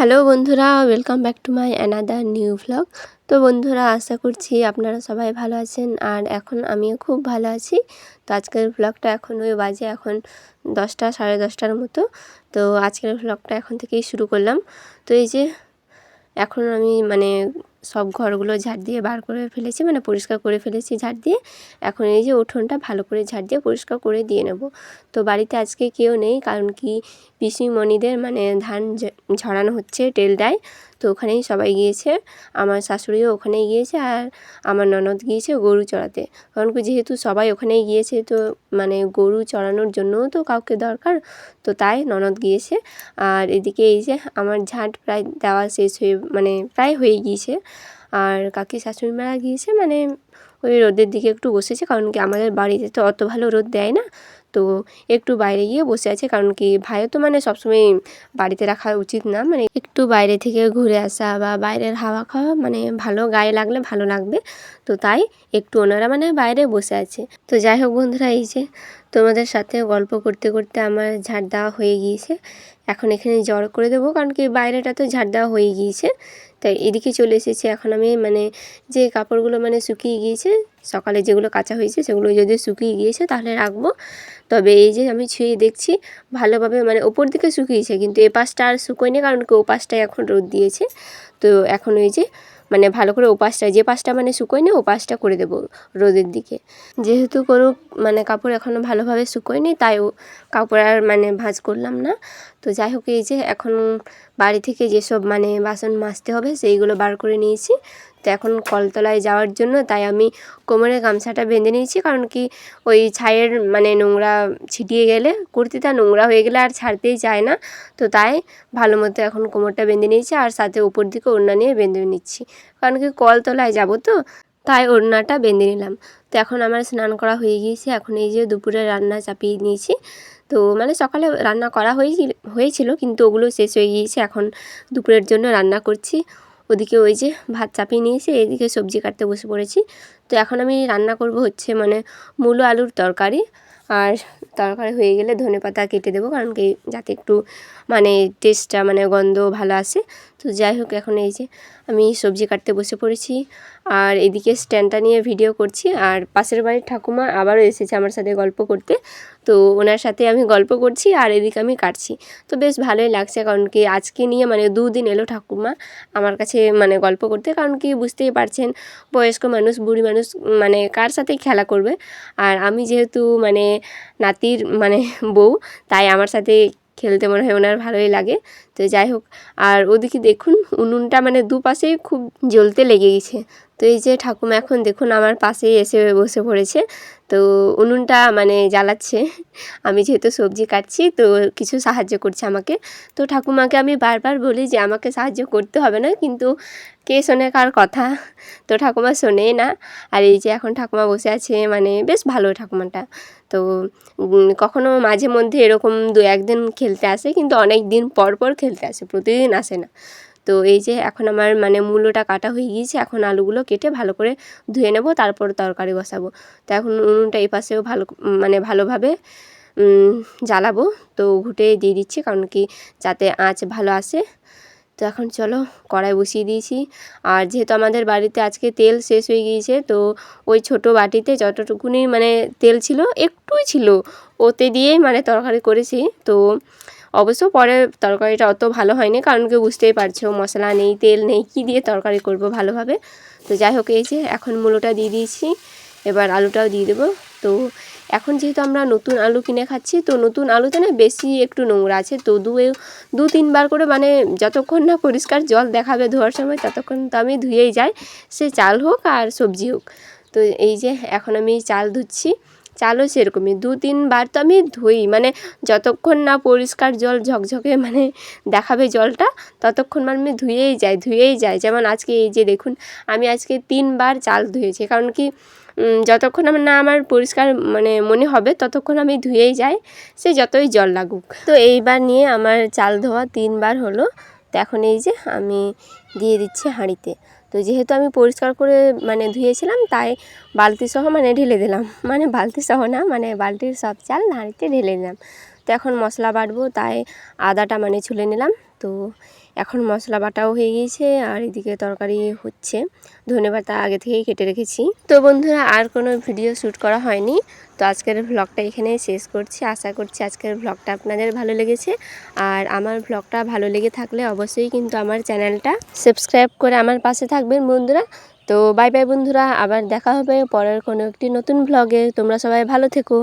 Hello বন্ধুরা welcome back to my another new vlog তো বন্ধুরা, আশা করছি আপনারা সবাই ভালো আছেন আর এখন আমিও খুব ভালো আছি। তো আজকের ভ্লগটা এখন ওই বাজে এখন দশটা, সাড়ে দশটার মতো। তো আজকের ভ্লগটা এখন থেকেই শুরু করলাম। তো এই যে, এখন আমি মানে সব ঘরগুলো ঝাড় দিয়ে বার করে ফেলেছি মানে পরিষ্কার করে ফেলেছি ঝাড় দিয়ে। এখন এই যে উঠোনটা ভালো করে ঝাড় দিয়ে পরিষ্কার করে দিয়ে নেব। তো বাড়িতে আজকে কেউ নেই, কারণ কি পিসিমণিদের মানে ধান ঝ- ঝরানো হচ্ছে টেলডায় তো ওখানেই সবাই গিয়েছে। আমার শাশুড়িও ওখানেই গিয়েছে আর আমার ননদ গিয়েছে গরু চড়াতে। কারণ কি যেহেতু সবাই ওখানেই গিয়েছে তো মানে গরু চড়ানোর জন্যও তো কাউকে দরকার। তো তাই ননদ গিয়েছে। আর এদিকে এই যে আমার ঝাঁট প্রায় দেওয়া শেষ হয়ে মানে প্রায় হয়ে গিয়েছে। আর কাকি শাশুড়ি মারা গিয়েছে মানে ওই রোদের দিকে একটু বসেছে। কারণ কি আমাদের বাড়িতে তো অত ভালো রোদ দেয় না। তো একটু বাইরে গিয়ে বসে আছে, কারণ কি ভাইও তো মানে সবসময় বাড়িতে রাখা উচিত না মানে একটু বাইরে থেকে ঘুরে আসা বা বাইরের হাওয়া খাওয়া মানে ভালো গায়ে লাগলে ভালো লাগবে। তো তাই একটু ওনারা মানে বাইরে বসে আছে। তো যাই হোক বন্ধুরা, এই যে তোমাদের সাথে গল্প করতে করতে আমার ঝাড় দেওয়া হয়ে গিয়েছে। এখন এখানে জড় করে দেবো, কারণ কি বাইরেটা তো ঝাড় দেওয়া হয়ে গিয়েছে। তাই এদিকে চলে এসেছি, এখন আমি মানে যে কাপড়গুলো মানে শুকিয়ে গিয়েছে, সকালে যেগুলো কাঁচা হয়েছে সেগুলো যদি শুকিয়ে গিয়েছে তাহলে রাখব। তবে এই যে আমি ছুঁয়ে দেখছি, ভালোভাবে মানে ওপর দিকে শুকিয়েছে, কিন্তু এ পাশটা আর শুকোয়নি, কারণ কি ও পাশটায় এখন রোদ দিয়েছে। তো এখন ওই যে মানে ভালো করে উপাসটা যে পাশটা মানে শুকোয় নি উপাসটা করে দেবো রোদের দিকে। যেহেতু কোনো মানে কাপড় এখনও ভালোভাবে শুকোয়নি তাই কাপড় আর মানে ভাঁজ করলাম না। তো যাই হোক, এই যে এখন বাড়ি থেকে যেসব মানে বাসন মাজতে হবে, সেইগুলো বার করে নিয়েছি। তো এখন কলতলায় যাওয়ার জন্য, তাই আমি কোমরে গামছাটা বেঁধে নিয়েছি। কারণ কি ওই ছাইয়ের মানে নোংরা ছিটিয়ে গেলে, কুর্তিটা নোংরা হয়ে গেলে আর ছাড়তেই চায় না। তো তাই ভালো মতো এখন কোমরটা বেঁধে নিয়েছি আর সাথে উপর দিকে ওড়না নিয়ে বেঁধে নিচ্ছি। কারণ কি কলতলায় যাব তো, তাই ওড়নাটা বেঁধে নিলাম। তো এখন আমার স্নান করা হয়ে গিয়েছে, এখন এই যে দুপুরে রান্না চাপিয়ে নিয়েছি। তো মানে সকালে রান্না করা হয়েছিল হয়েছিল, কিন্তু ওগুলো শেষ হয়ে গিয়েছে। এখন দুপুরের জন্য রান্না করছি। ওদিকে ওই যে ভাত চাপিয়ে নিয়েছে এদিকে সবজি কাটতে বসে পড়েছি। তো এখন আমি রান্না করব হচ্ছে মানে মূলো আলুর তরকারি। আর তরকারি হয়ে গেলে ধনে পাতা কেটে দেবো, কারণ কি যাতে একটু মানে টেস্টটা মানে গন্ধ ভালো আসে। তো যাই হোক, এখন এই যে আমি সবজি কাটতে বসে পড়েছি। আর এদিকে স্ট্যান্ডটা নিয়ে ভিডিও করছি। আর পাশের বাড়ির ঠাকুমা আবারও এসেছে আমার সাথে গল্প করতে। তো ওনার সাথে আমি গল্প করছি আর এদিকে আমি কাটছি। তো বেশ ভালোই লাগছে, কারণ কি আজকে নিয়ে মানে দুদিন এলো ঠাকুমা আমার কাছে মানে গল্প করতে। কারণ কি বুঝতেই পারছেন, বয়স্ক মানুষ, বুড়ি মানুষ মানে কার সাথেই খেলা করবে। আর আমি যেহেতু মানে নাতির মানে বউ, তাই আমার সাথে খেলতে মনে হয় ওনার ভালোই লাগে। তো যাই হোক, আর ওদিকে দেখুন, উনুনটা মানে দুপাশে খুব জ্বলতে লেগে গেছে। তো এই যে ঠাকুমা এখন দেখুন আমার পাশেই এসে বসে পড়েছে। তো উনুনটা মানে জ্বালাচ্ছে। আমি যেহেতু সবজি কাটছি, তো কিছু সাহায্য করছে আমাকে। তো ঠাকুমাকে আমি বারবার বলি যে আমাকে সাহায্য করতে হবে না, কিন্তু কে শোনে কার কথা? তো ঠাকুমা শোনেই না। আর এই যে এখন ঠাকুমা বসে আছে মানে বেশ ভালো ঠাকুমাটা। তো কখনো মাঝে মধ্যে এরকম দু একদিন খেলতে আসে, কিন্তু অনেক দিন পর পর খেলতে আসে, প্রতিদিন আসে না। তো এই যে এখন আমার মানে মূলোটা কাটা হয়ে গিয়েছে, এখন আলুগুলো কেটে ভালো করে ধুয়ে নেব, তারপর তরকারি বসাবো। তো এখন উনুনটা এই পাশেও ভালো মানে ভালোভাবে জ্বালাবো। তো ঘুটে দিয়ে দিচ্ছি, কারণ কি যাতে আঁচ ভালো আসে। তো এখন চলো কড়াই বসিয়ে দিয়েছি। আর যেহেতু আমাদের বাড়িতে আজকে তেল শেষ হয়ে গিয়েছে, তো ওই ছোট বাটিতে যতটুকুনি মানে তেল ছিল, একটুই ছিল। ওতে দিয়েই মানে তরকারি করেছি। তো অবশ্য পরে তরকারিটা অত ভালো হয়নি, কারণ কি বুঝতেই পারছ মশলা নেই, তেল নেই, কি দিয়ে তরকারি করব ভালোভাবে। তো যাই হোক, এই যে এখন মূলোটা দিয়ে দিয়েছি, এবার আলুটাও দিয়ে দেবো। তো এখন যেহেতু আমরা নতুন আলু কিনে খাচ্ছি, তো নতুন আলুতে না বেশি একটু নোংরা আছে। তো দু দু তিনবার করে মানে যতক্ষণ না পরিষ্কার জল দেখাবে ধোয়ার সময়, ততক্ষণ তো আমি ধুয়েই যাই। সে চাল হোক আর সবজি হোক। তো এই যে এখন আমি চাল ধুচ্ছি। চালও সেরকমই। দু তিনবার তো আমি ধুই মানে যতক্ষণ না পরিষ্কার জল ঝকঝকে মানে দেখাবে জলটা, ততক্ষণ মানে আমি ধুয়েই যাই ধুয়েই যাই। যেমন আজকে এই যে দেখুন, আমি আজকে তিনবার চাল ধুয়েছি, কারণ কি যতক্ষণ আমার না আমার পরিষ্কার মানে মনে হবে, ততক্ষণ আমি ধুয়েই যাই, সে যতই জল লাগুক। তো এইবার নিয়ে আমার চাল ধোয়া তিনবার হলো, তো এখন এই যে আমি দিয়ে দিচ্ছি হাঁড়িতে। তো যেহেতু আমি পরিষ্কার করে মানে ধুয়েছিলাম, তাই বালতি সহ মানে ঢেলে দিলাম। মানে বালতি সহ না মানে বালতির সব চাল হাঁড়িতে ঢেলে দিলাম। তো এখন মশলা বাটবো, তাই আদাটা মানে ছুলে নিলাম। তো এখন মশলা বাটাও হয়ে গিয়েছে, আর এদিকে তরকারি হচ্ছে। ধনেপাতা আগে থেকেই কেটে রেখেছি। তো বন্ধুরা, আর কোনো ভিডিও শ্যুট করা হয়নি। তো আজকের ভ্লগটা এখানেই শেষ করছি। আশা করছি আজকের ভ্লগটা আপনাদের ভালো লেগেছে। আর আমার ভ্লগটা ভালো লেগে থাকলে অবশ্যই কিন্তু আমার চ্যানেলটা সাবস্ক্রাইব করে আমার পাশে থাকবেন বন্ধুরা। তো বাই বাই বন্ধুরা, আবার দেখা হবে পরের কোনো একটি নতুন ভ্লগে তোমরা সবাই ভালো থেকো।